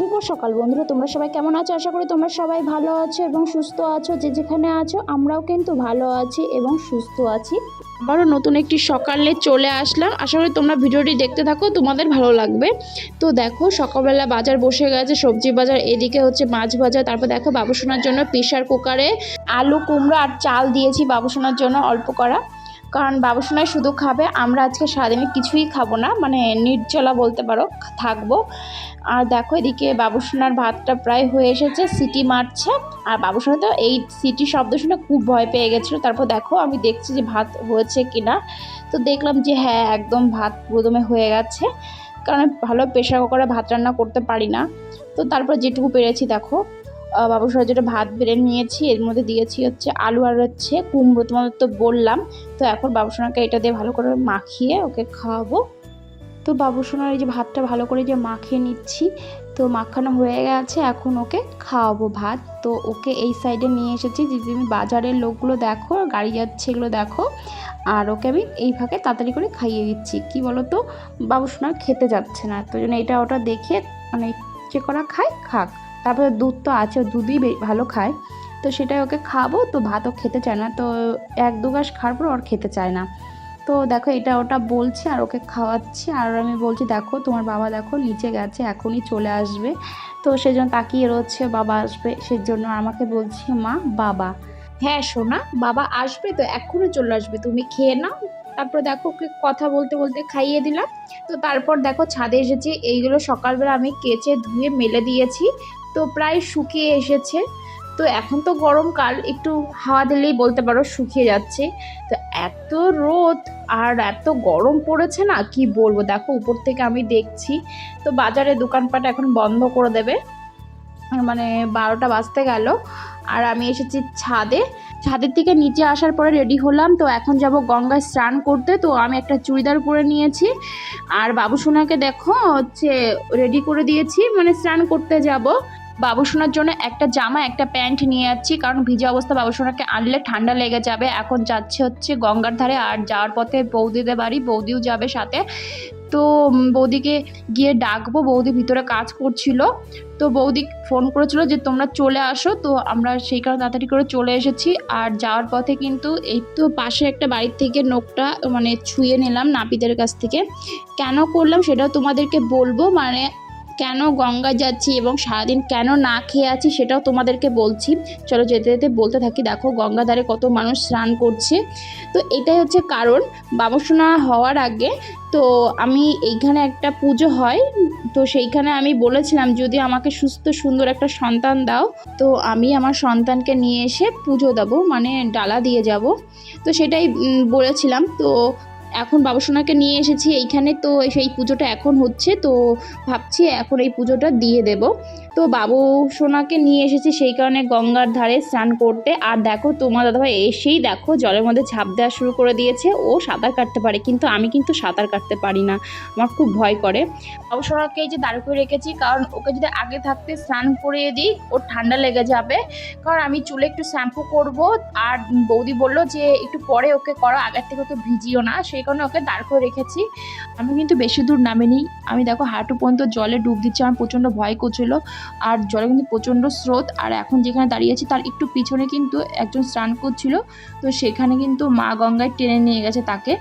শুভ সকাল বন্ধুরা, তোমরা সবাই কেমন আছো? আশা করি তোমরা সবাই ভালো আছো এবং সুস্থ আছো। যে যেখানে আছো, আমরাও কিন্তু ভালো আছি এবং সুস্থ আছি। আবারও নতুন একটি সকালে চলে আসলাম। আশা করি তোমরা ভিডিওটি দেখতে থাকো, তোমাদের ভালো লাগবে। তো দেখো, সকালবেলা বাজার বসে গেছে, সবজি বাজার, এদিকে হচ্ছে মাছ বাজার তারপর দেখো বাবুসোনার জন্য প্রেশার কুকারে আলু কুমড়ো আর চাল দিয়েছি বাবুসোনার জন্য অল্প করা। কারণ বাবুসোনাই শুধু খাবে, আমরা আজকে সারাদিনে কিছুই খাব না মানে নির্জলা বলতে পারো, থাকব। আর দেখো এদিকে বাবুসোনার ভাতটা প্রায় হয়ে এসেছে, সিটি মারছে। আর বাবুসোনা তো এই সিটি শব্দ শুনে খুব ভয় পেয়ে গেছিল। তারপর দেখো আমি দেখছি যে ভাত হয়েছে কিনা। তো দেখলাম যে হ্যাঁ একদম ভাত প্রথমে হয়ে গেছে। কারণ ভালো প্রেশার কুকারে ভাত রান্না করতে পারি না। তো তারপর যেটুকু পেরেছি, দেখো। বাবুসোনার যেটা ভাত বেড়ে নিয়েছি, এর মধ্যে দিয়েছি হচ্ছে আলু আর হচ্ছে কুমড়ো। তোমাদের তো বললাম, তো এখন বাবুসোনাকে এটা দিয়ে ভালো করে মাখিয়ে ওকে খাওয়াবো। তো বাবুসোনার এই যে ভাতটা ভালো করে যে মাখিয়ে নিচ্ছি, তো মাখানো হয়ে গেছে, এখন ওকে খাওয়াবো ভাত। তো ওকে এই সাইডে নিয়ে এসেছি যে তুমি বাজারের লোকগুলো দেখো, গাড়ি যাচ্ছে এগুলো দেখো, আর ওকে আমি এই ফাঁকে তাড়াতাড়ি করে খাইয়ে দিচ্ছি। কি বলো তো বাবুসোনা খেতে যাচ্ছে না, তো জন্য এটা ওটা দেখে মানে ইচ্ছে করা খায়, খাক। তারপরে দুধ তো আছে দুধই ভালো খায়। তো সেটাই ওকে খাব, তো ভাতও খেতে চায় না। তো এক দু গাছ খাওয়ার পর ওর খেতে চায় না। তো দেখো এটা ওটা বলছে আর ওকে খাওয়াচ্ছি। আর আমি বলছি, দেখো, তোমার বাবা দেখো নিচে গেছে, এখনই চলে আসবে। তো সেজন্য তাকিয়ে রয়েছে, বাবা আসবে। সেজন্য আমাকে বলছে, মা, বাবা। হ্যাঁ সোনা, বাবা আসবে তো, এখনই চলে আসবে, তুমি খেয়ে নাও। তারপর দেখো ওকে কথা বলতে বলতে খাইয়ে দিলাম। তো তারপর দেখো ছাদে এসেছি, এইগুলো সকালবেলা আমি কেচে ধুয়ে মেলে দিয়েছি। তো প্রায় শুকিয়ে এসেছে। তো এখন তো গরমকাল একটু হাওয়া দিলেই বলতে পারো শুকিয়ে যাচ্ছে। তো এত রোদ আর এত গরম পড়েছে না, কি বলব? দেখো, উপর থেকে আমি দেখছি। তো বাজারে দোকানপাট এখন বন্ধ করে দেবে। মানে বারোটা বাজতে গেল। আর আমি এসেছি ছাদে। ছাদের থেকে নিচে আসার পরে রেডি হলাম। তো এখন যাব গঙ্গায় স্নান করতে। তো আমি একটা চুড়িদার পরে নিয়েছি। আর বাবুসোনাকে দেখো, হচ্ছে রেডি করে দিয়েছি। মানে স্নান করতে যাব। বাবুসোনার জন্য একটা জামা, একটা প্যান্ট নিয়ে যাচ্ছি। কারণ ভিজে অবস্থা বাবুসোনাকে আনলে ঠান্ডা লেগে যাবে। এখন যাচ্ছে হচ্ছে গঙ্গার ধারে আর যাওয়ার পথে বৌদিদের বাড়ি। বৌদিও যাবে সাথে। তো বৌদিকে গিয়ে ডাকবো। বৌদি ভিতরে কাজ করছিল। তো বৌদি ফোন করেছিল যে, তোমরা চলে আসো। তো আমরা সেই কারণে তাড়াতাড়ি করে চলে এসেছি। আর যাওয়ার পথে কিন্তু এই তো পাশে একটা বাড়ির থেকে নোকটা মানে ছুঁয়ে নিলাম নাপিতের কাছ থেকে। কেন করলাম সেটাও তোমাদেরকে বলব। মানে কেন গঙ্গা যাচ্ছি এবং সারাদিন কেন না খেয়ে আছি সেটাও তোমাদেরকে বলছি। চলো যেতে যেতে বলতে থাকি। দেখো গঙ্গা ধারে কত মানুষ স্নান করছে। তো এটাই হচ্ছে কারণ। বাবুসোনা হওয়ার আগে তো আমি এইখানে একটা পুজো হয়। তো সেইখানে আমি বলেছিলাম, যদি আমাকে সুস্থ সুন্দর একটা সন্তান দাও, তো আমি আমার সন্তানকে নিয়ে এসে পুজো দেবো মানে ডালা দিয়ে যাব। তো সেটাই বলেছিলাম। তো এখন বাবুসোনাকে নিয়ে এসেছি এইখানে, তো সেই পুজোটা এখন হচ্ছে, তো ভাবছি এখন এই পুজোটা দিয়ে দেব। তো বাবু সোনাকে নিয়ে এসেছি, সেই কারণে গঙ্গার ধারে স্নান করতে। আর দেখো, তোমার দাদাভাই এসেই দেখো, জলের মধ্যে ঝাঁপ দেওয়া শুরু করে দিয়েছে। ও সাঁতার কাটতে পারে, কিন্তু আমি কিন্তু সাঁতার কাটতে পারি না। আমার খুব ভয় করে। বাবু সোনাকে যে দাঁড় করে রেখেছি, কারণ ওকে যদি আগে থাকতে স্নান করিয়ে দিই, ওর ঠান্ডা লেগে যাবে। কারণ আমি চুলে একটু শ্যাম্পু করব, আর বৌদি বলল যে একটু পরে ওকে করো, আগের থেকে ওকে ভিজিও না। সেই কারণে ওকে দাঁড় করে রেখেছি। আমি কিন্তু বেশি দূর নামিনি। আমি দেখো হাঁটু পর্যন্ত জলে ডুব দিচ্ছি, আমার প্রচণ্ড ভয় করছিল। আর জলে কিন্তু প্রচণ্ড স্রোত। আর এখন যেখানে দাঁড়িয়ে আছি, তার একটু পিছনে কিন্তু একজন স্নান করছিল। তো সেখানে কিন্তু মা গঙ্গায় টেনে নিয়ে গেছে তাকে।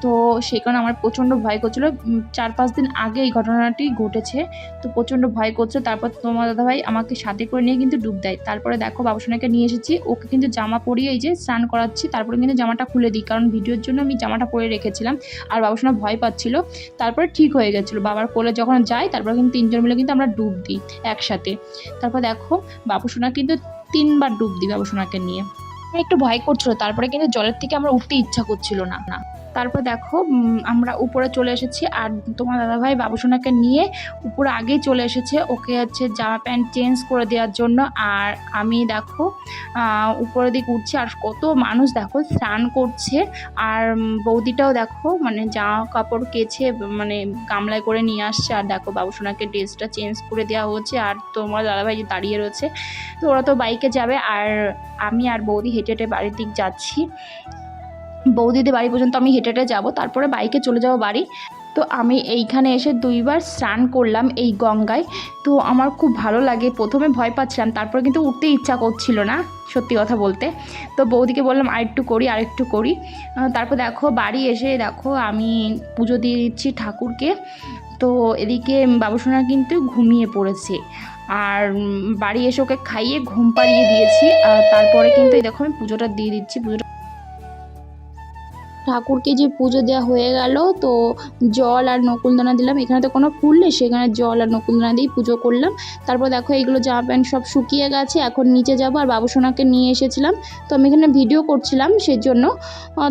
তো সেই কারণে আমার প্রচণ্ড ভয় করছিল। চার পাঁচ দিন আগে এই ঘটনাটি ঘটেছে। তো প্রচণ্ড ভয় করছে। তারপর তোমার দাদাভাই আমাকে সাথে করে নিয়ে কিন্তু ডুব দেয়। তারপরে দেখো, বাবুসোনাকে নিয়ে এসেছি। ওকে কিন্তু জামা পরিয়ে এই যে স্নান করাচ্ছি। তারপরে কিন্তু জামাটা খুলে দিই। কারণ ভিডিওর জন্য আমি জামাটা পরে রেখেছিলাম। আর বাবুসোনা ভয় পাচ্ছিল। তারপরে ঠিক হয়ে গেছিল। বাবার কোলে যখন যাই, তারপরে কিন্তু তিনজন মিলে কিন্তু আমরা ডুব দিই একসাথে। তারপর দেখো, বাবুসোনা কিন্তু তিনবার ডুব দিই বাবুসোনাকে নিয়ে। একটু ভয় করছিল। তারপরে কিন্তু জলের থেকে আমার উঠতে ইচ্ছা করছিল না না। তারপর দেখো আমরা উপরে চলে এসেছি আর তোমার দাদাভাই বাবুসোনাকে নিয়ে উপরে আগেই চলে এসেছে। ওকে হচ্ছে জামা প্যান্ট চেঞ্জ করে দেওয়ার জন্য। আর আমি দেখো উপরের দিক উঠছি আর কত মানুষ দেখো স্নান করছে। আর বৌদিটাও দেখো মানে জামা কাপড় কেচে মানে গামলায় করে নিয়ে আসছে। আর দেখো বাবুসোনাকে ড্রেসটা চেঞ্জ করে দেওয়া হচ্ছে। আর তোমার দাদাভাই যে দাঁড়িয়ে রয়েছে, তো ওরা তো বাইকে যাবে। আর আমি আর বৌদি হেঁটে হেঁটে বাড়ির দিক যাচ্ছি। বৌদিদের বাড়ি পর্যন্ত আমি হেঁটে হেঁটে যাব, তারপরে বাইকে চলে যাব বাড়ি। তো আমি এইখানে এসে দুইবার স্নান করলাম এই গঙ্গায়। তো আমার খুব ভালো লাগে, প্রথমে ভয় পাচ্ছিলাম, তারপর কিন্তু উঠতে ইচ্ছা করছিল না, সত্যি কথা বলতে। তো বৌদিকে বললাম, আরেকটু করি আরেকটু করি। তারপর দেখো, বাড়ি এসে দেখো, আমি পুজো দিয়ে দিচ্ছি ঠাকুরকে। তো এদিকে বাবুসোনা কিন্তু ঘুমিয়ে পড়েছে। আর বাড়ি এসে ওকে খাইয়ে ঘুম পাড়িয়ে দিয়েছি। আর তারপরে কিন্তু এই দেখো আমি পুজোটা দিয়ে দিচ্ছি, পুজোটা ঠাকুরকে যে পুজো দেওয়া হয়ে গেল, তো জল আর নকুলদানা দিলাম। এখানে তো কোনো ফুল নেই, সেখানে জল আর নকুলদানা দিয়ে পুজো করলাম। তারপর দেখো এইগুলো জামা প্যান্ট সব শুকিয়ে গেছে, এখন নিচে যাব আর বাবুসোনাকে নিয়ে এসেছিলাম। তো আমি এখানে ভিডিও করছিলাম সেজন্য।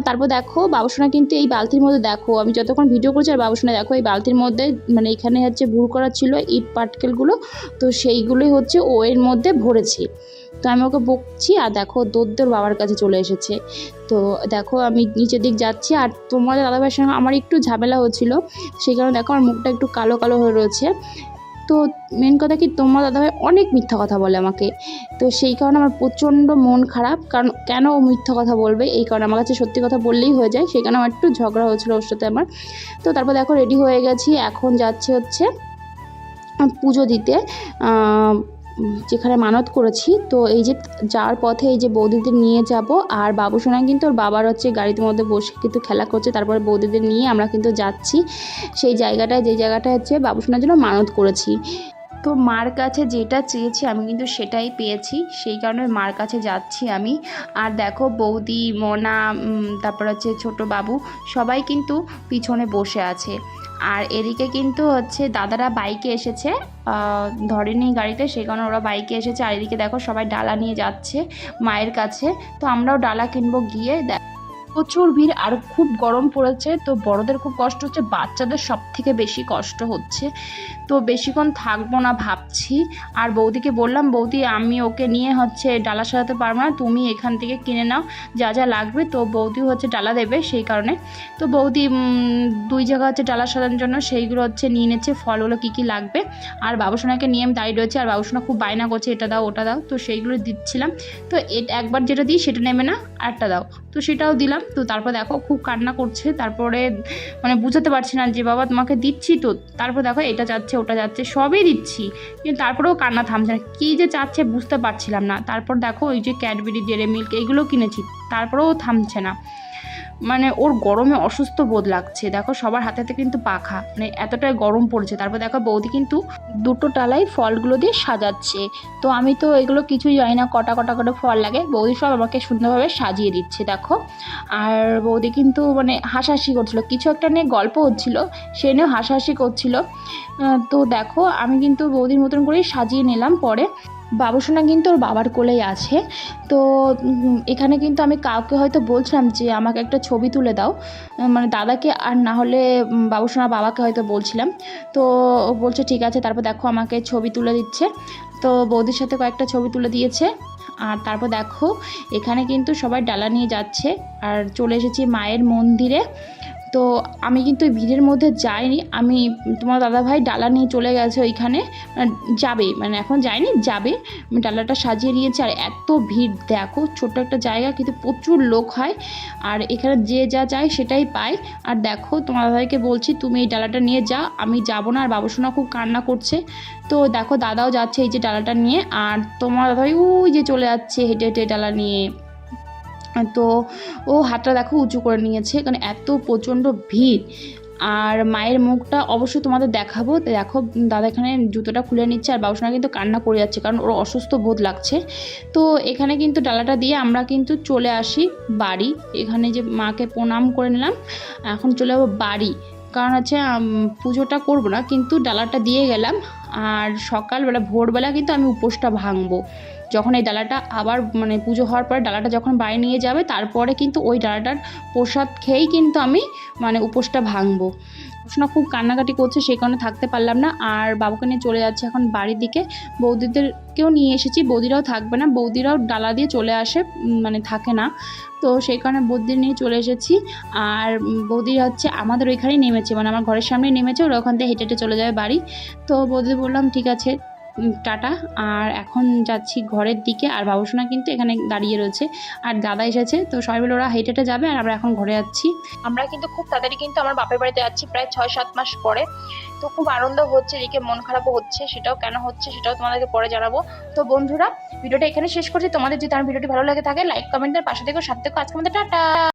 তারপর দেখো বাবুসোনা কিন্তু এই বালতির মধ্যে দেখো, আমি যতক্ষণ ভিডিও করছি আর বাবুসোনা দেখো এই বালতির মধ্যে মানে এখানে হচ্ছে ভুল করা ছিল ইট পাটকেলগুলো, তো সেইগুলোই হচ্ছে ও এর মধ্যে ভরেছে। তো আমি ওকে বকছি আর দেখো দোদ্দোর বাবার কাছে চলে এসেছে। তো দেখো আমি নিচের দিক যাচ্ছি আর তোমাদের দাদাভাইয়ের সঙ্গে আমার একটু ঝামেলা হচ্ছিল, সেই কারণে দেখো আমার মুখটা একটু কালো কালো হয়ে রয়েছে। তো মেন কথা কি তোমার দাদাভাই অনেক মিথ্যা কথা বলে আমাকে। তো সেই কারণে আমার প্রচণ্ড মন খারাপ, কারণ কেন ও মিথ্যা কথা বলবে? এই কারণে আমার কাছে সত্যি কথা বললেই হয়ে যায়, সেই কারণে আমার একটু ঝগড়া হয়েছিল ওর সাথে আমার। তো তারপর দেখো রেডি হয়ে গেছি, এখন যাচ্ছে হচ্ছে পুজো দিতে। যেখানে মানত করেছি, তো এই যে যাওয়ার পথে এই যে বৌদিদের নিয়ে যাব, আর বাবুসোনা কিন্তু ওর বাবার হচ্ছে গাড়িতে মধ্যে বসে কিন্তু খেলা করছে, তারপরে বৌদিদের নিয়ে আমরা কিন্তু যাচ্ছি। সেই জায়গাটায়, যে জায়গাটা হচ্ছে বাবুসোনার জন্য মানত করেছি। তো মার কাছে যেটা চেয়েছি আমি কিন্তু সেটাই পেয়েছি। সেই কারণে মার কাছে যাচ্ছি আমি। আর দেখো বৌদি, মোনা তারপর হচ্ছে ছোট বাবু সবাই কিন্তু পিছনে বসে আছে। আর এদিকে কিন্তু হচ্ছে দাদারা বাইকে এসেছে। ধরেনি গাড়িতে, সেই কারণে ওরা বাইকে এসেছে। আর এদিকে দেখো সবাই ডালা নিয়ে যাচ্ছে মায়ের কাছে। তো আমরাও ডালা কিনবো গিয়ে দে- প্রচুর ভিড় আর খুব গরম পড়েছে, তো বড়দের খুব কষ্ট হচ্ছে, বাচ্চাদের সব থেকে বেশি কষ্ট হচ্ছে। তো বেশিক্ষণ থাকব না ভাবছি। আর বৌদিকে বললাম, বৌদি, আমি ওকে নিয়ে হচ্ছে ডালা সাজাতে পারব না, তুমি এখান থেকে কিনে নাও, যা যা লাগবে। তো বৌদি হচ্ছে ডালা দেবে সেই কারণে। তো বৌদি দুই জায়গা হচ্ছে ডালা সাজানোর জন্য, সেইগুলো হচ্ছে নিয়ে নিচ্ছে, ফলগুলো কী কী লাগবে। আর বাবুসোনাকে নিয়ে আমি দাঁড়িয়ে রয়েছে, আর বাবুসোনা খুব বায়না করছে, এটা দাও, ওটা দাও, তো সেইগুলো দিচ্ছিলাম। তো একবার যেটা দিই, সেটা নেবে না আরটা দাও। তো সেটাও দিলাম। তো তারপর দেখো খুব কান্না করছে। তারপরে মানে বুঝাতে পারছি না যে, বাবা, তোমাকে দিচ্ছি তো? তারপর দেখো এটা যাচ্ছে, ওটা যাচ্ছে, সবই দিচ্ছি। কিন্তু তারপরেও কান্না থামছে না। কী যে চাচ্ছে বুঝতে পারছিলাম না। তারপর দেখো ওই যে ক্যাডবেরি ডেরে মিল্ক এইগুলো কিনেছি। তারপরেও থামছে না। মানে ওর গরমে অসুস্থ বোধ লাগছে। দেখো সবার হাতে হাতে কিন্তু পাখা। মানে এতটাই গরম পড়েছে। তারপর দেখো বৌদি কিন্তু দুটো টালাই ফলগুলো দিয়ে সাজাচ্ছে। তো আমি তো এগুলো কিছুই জানি না, কটা কটা করে ফল লাগে। বৌদি সব আমাকে সুন্দরভাবে সাজিয়ে দিচ্ছে, দেখো। আর বৌদি কিন্তু মানে হাসাহাসি করছিল। কিছু একটা নিয়ে গল্প হচ্ছিল, সে নিয়েও হাসাহাসি করছিল। তো দেখো আমি কিন্তু বৌদির মতন করেই সাজিয়ে নিলাম পরে। বাবুসোনা কিন্তু ওর বাবার কোলেই আছে। তো এখানে কিন্তু আমি কাউকে হয়তো বলছিলাম যে আমাকে একটা ছবি তুলে দাও। মানে দাদাকে আর না হলে উম, বাবুসোনার বাবাকে হয়তো বলছিলাম। তো ও বলছে ঠিক আছে তারপর দেখো আমাকে ছবি তুলে দিচ্ছে। তো বৌদির সাথে কয়েকটা ছবি তুলে দিয়েছে। আর তারপর দেখো এখানে কিন্তু সবাই ডালা নিয়ে যাচ্ছে। আর চলে এসেছি মায়ের মন্দিরে। তো আমি কিন্তু ভিড়ের মধ্যে যাইনি। আমি তোমার দাদাভাই ডালা নিয়ে চলে গেছে ওইখানে। মানে যাবে মানে এখন যায়নি, যাবে। আমি ডালাটা সাজিয়ে নিয়েছি আর এত ভিড়, দেখো ছোট্ট একটা জায়গা কিন্তু প্রচুর লোক হয়। আর এখানে যে যা চায় সেটাই পায়। আর দেখো তোমার দাদাভাইকে বলছি, তুমি এই ডালাটা নিয়ে যা আমি যাব না। আর বাবুসোনা খুব কান্না করছে। তো দেখো দাদাও যাচ্ছে এই যে ডালাটা নিয়ে। আর তোমার দাদাভাই ওই যে চলে যাচ্ছে হেঁটে হেঁটে ডালা নিয়ে। তো ও হাতটা দেখো উঁচু করে নিয়েছে, কারণ এত প্রচণ্ড ভিড়। আর মায়ের মুখটা অবশ্যই তোমাদের দেখাবো। তো দেখো, দাদা এখানে জুতোটা খুলে নিচ্ছে, আর বাবুসোনা কিন্তু কান্না করে যাচ্ছে, কারণ ওর অসুস্থ বোধ লাগছে। তো এখানে কিন্তু ডালাটা দিয়ে আমরা কিন্তু চলে আসি বাড়ি। এখানে যে মাকে প্রণাম করে নিলাম, এখন চলে যাব বাড়ি। কারণ হচ্ছে পুজোটা করব না, কিন্তু ডালাটা দিয়ে গেলাম। আর সকালবেলা, ভোরবেলা কিন্তু আমি উপোসটা ভাঙবো। যখন এই ডালাটা আবার মানে পুজো হওয়ার পরে ডালাটা যখন বাইরে নিয়ে যাবে, তারপরে কিন্তু ওই ডালাটার প্রসাদ খেয়েই কিন্তু আমি মানে উপোসটা ভাঙবো। শোনা খুব কান্নাকাটি করছে, সেই কারণে থাকতে পারলাম না। আর বাবুকে নিয়ে চলে যাচ্ছে এখন বাড়ির দিকে। বৌদিদেরকেও নিয়ে এসেছি, বৌদিরাও থাকবে না, বৌদিরাও ডালা দিয়ে চলে আসে মানে থাকে না। তো সেই কারণে বৌদির নিয়ে চলে এসেছি। আর বৌদি হচ্ছে আমাদের ওইখানেই নেমেছে মানে আমার ঘরের সামনেই নেমেছে, ওরা ওখান থেকে হেঁটে হেঁটে চলে যাবে বাড়ি। তো বৌদি বললাম, ঠিক আছে টাটা। আর এখন যাচ্ছি ঘরের দিকে। আর বাবুসোনা কিন্তু এখানে দাঁড়িয়ে রয়েছে। আর দাদা এসেছে। তো সবাই মিলে ওরা হেঁটে হেঁটে যাবে আর আমরা এখন ঘরে যাচ্ছি। আমরা কিন্তু খুব তাড়াতাড়ি কিন্তু আমার বাপের বাড়িতে যাচ্ছি প্রায় ছয় সাত মাস পরে। তো খুব আনন্দ হচ্ছে, এদিকে মন খারাপও হচ্ছে, সেটাও কেন হচ্ছে সেটাও তোমাদেরকে পরে জানাব। তো বন্ধুরা, ভিডিওটা এখানে শেষ করছি। তোমাদের যদি আমার ভিডিওটি ভালো লাগে থাকে লাইক কমেন্টের পাশে থেকে সাথে থেকে আজকে আমাদের টাটা।